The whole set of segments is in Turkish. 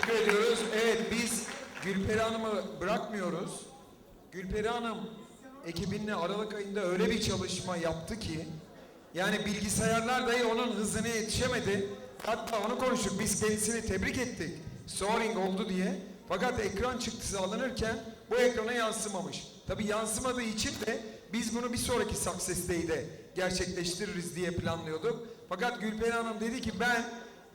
teşekkür ediyoruz. Evet biz Gülperi Hanım'ı bırakmıyoruz. Gülperi Hanım ekibinle Aralık ayında öyle bir çalışma yaptı ki yani bilgisayarlar dahi onun hızına yetişemedi. Hatta onu konuştuk. Biz kendisini tebrik ettik. Soaring oldu diye. Fakat ekran çıktısı alınırken bu ekrana yansımamış. Tabi yansımadığı için de biz bunu bir sonraki Success Day'de gerçekleştiririz diye planlıyorduk. Fakat Gülperi Hanım dedi ki ben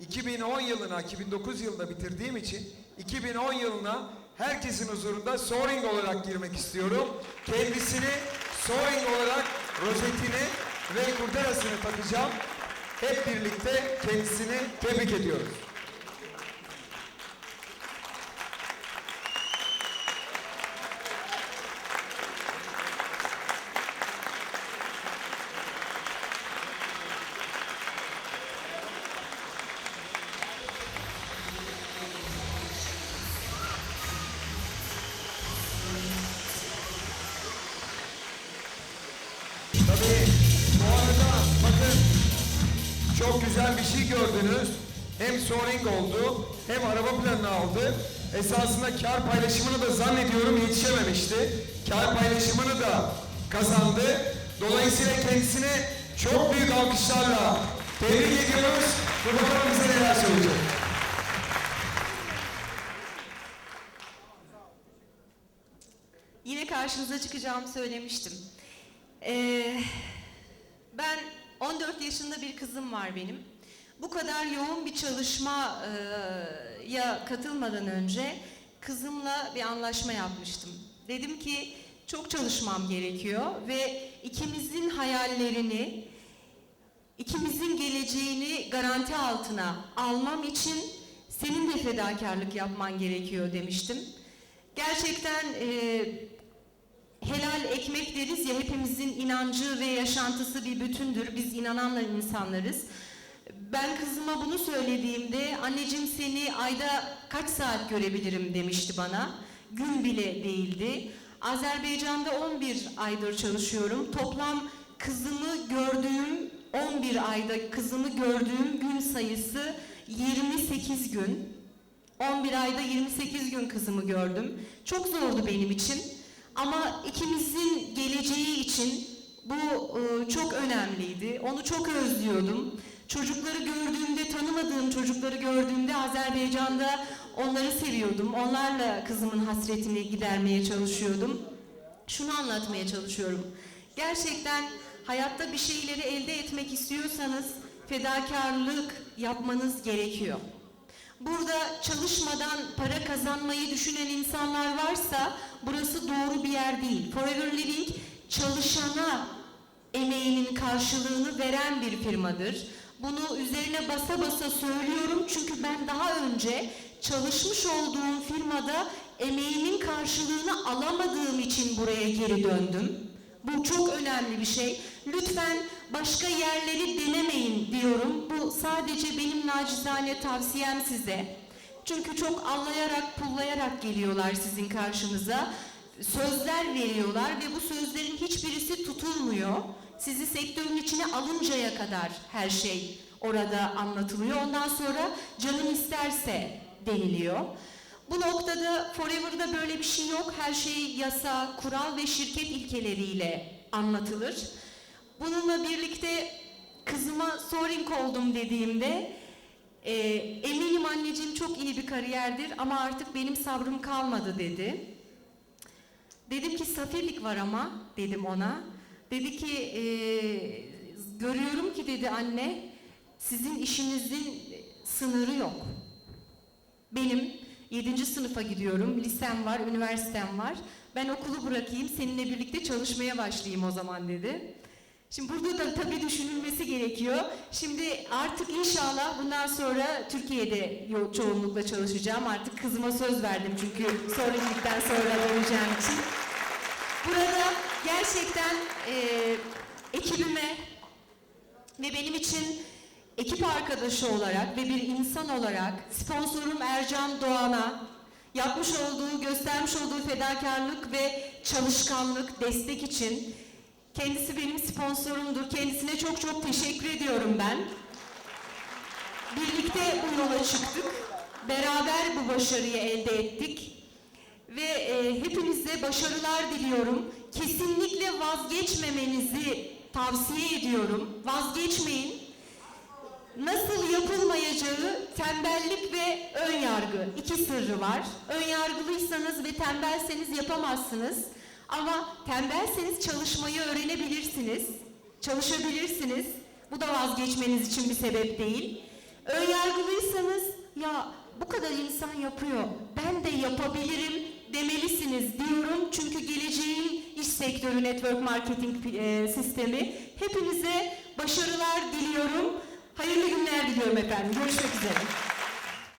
2010 yılına, 2009 yılında bitirdiğim için 2010 yılına herkesin huzurunda soaring olarak girmek istiyorum. Kendisini soaring olarak rozetini ve kurtarasını takacağım. Hep birlikte kendisini tebrik ediyoruz. Tabii bu arada bakın çok güzel bir şey gördünüz. Hem soaring oldu hem araba planını aldı. Esasında kar paylaşımını da zannediyorum yetişememişti. Kar paylaşımını da kazandı. Dolayısıyla kendisine çok büyük alkışlarla tebrik ediyoruz. Ve bakalım bize neler söyleyecek. Yine karşınıza çıkacağımı söylemiştim. Ee, ben 14 yaşında bir kızım var benim. Bu kadar yoğun bir çalışmaya katılmadan önce kızımla bir anlaşma yapmıştım. Dedim ki çok çalışmam gerekiyor ve ikimizin hayallerini, ikimizin geleceğini garanti altına almam için senin de fedakarlık yapman gerekiyor demiştim. Gerçekten e, helal ekmek deriz ya hepimizin inancı ve yaşantısı bir bütündür. Biz inananlar insanlarız. Ben kızıma bunu söylediğimde anneciğim seni ayda kaç saat görebilirim demişti bana. Gün bile değildi. Azerbaycan'da 11 aydır çalışıyorum. Toplam kızımı gördüğüm 11 ayda kızımı gördüğüm gün sayısı 28 gün. 11 ayda 28 gün kızımı gördüm. Çok zordu benim için. Ama ikimizin geleceği için bu e, çok önemliydi. Onu çok özlüyordum. Çocukları gördüğümde, tanımadığım çocukları gördüğümde Azerbaycan'da onları seviyordum. Onlarla kızımın hasretini gidermeye çalışıyordum. Şunu anlatmaya çalışıyorum. Gerçekten hayatta bir şeyleri elde etmek istiyorsanız fedakarlık yapmanız gerekiyor. Burada çalışmadan para kazanmayı düşünen insanlar varsa burası doğru bir yer değil. Forever Living çalışana emeğinin karşılığını veren bir firmadır. Bunu üzerine basa basa söylüyorum çünkü ben daha önce çalışmış olduğum firmada emeğimin karşılığını alamadığım için buraya geri döndüm. Bu çok önemli bir şey. Lütfen başka yerleri denemeyin diyorum. Bu sadece benim nacizane tavsiyem size. Çünkü çok allayarak pullayarak geliyorlar sizin karşınıza. Sözler veriyorlar ve bu sözlerin hiçbirisi tutulmuyor. Sizi sektörün içine alıncaya kadar her şey orada anlatılıyor. Ondan sonra canım isterse deniliyor. Bu noktada Forever'da böyle bir şey yok. Her şey yasa, kural ve şirket ilkeleriyle anlatılır. Bununla birlikte kızıma soaring oldum dediğimde e, eminim anneciğim çok iyi bir kariyerdir ama artık benim sabrım kalmadı dedi. Dedim ki safirlik var ama dedim ona. Dedi ki e, görüyorum ki dedi anne sizin işinizin sınırı yok. Benim 7. sınıfa gidiyorum, lisem var, üniversitem var. Ben okulu bırakayım, seninle birlikte çalışmaya başlayayım o zaman dedi. Şimdi burada da tabii düşünülmesi gerekiyor. Şimdi artık inşallah bundan sonra Türkiye'de çoğunlukla çalışacağım. Artık kızıma söz verdim çünkü sorumluluktan sonra döneceğim için. Burada gerçekten eee ekibime ve benim için ekip arkadaşı olarak ve bir insan olarak sponsorum Ercan Doğan'a yapmış olduğu, göstermiş olduğu fedakarlık ve çalışkanlık, destek için kendisi benim sponsorumdur. Kendisine çok çok teşekkür ediyorum ben. Birlikte bu yola çıktık. Beraber bu başarıyı elde ettik. Ve e, hepinize başarılar diliyorum. Kesinlikle vazgeçmemenizi tavsiye ediyorum. Vazgeçmeyin. Nasıl yapılmayacağı tembellik ve ön yargı. iki sırrı var. Ön yargılıysanız ve tembelseniz yapamazsınız. Ama tembelseniz çalışmayı öğrenebilirsiniz. Çalışabilirsiniz. Bu da vazgeçmeniz için bir sebep değil. Ön yargılıysanız ya bu kadar insan yapıyor. Ben de yapabilirim demelisiniz diyorum. Çünkü geleceğin iş sektörü network marketing e, sistemi. Hepinize başarılar diliyorum. Hayırlı günler diliyorum efendim. Görüşmek üzere.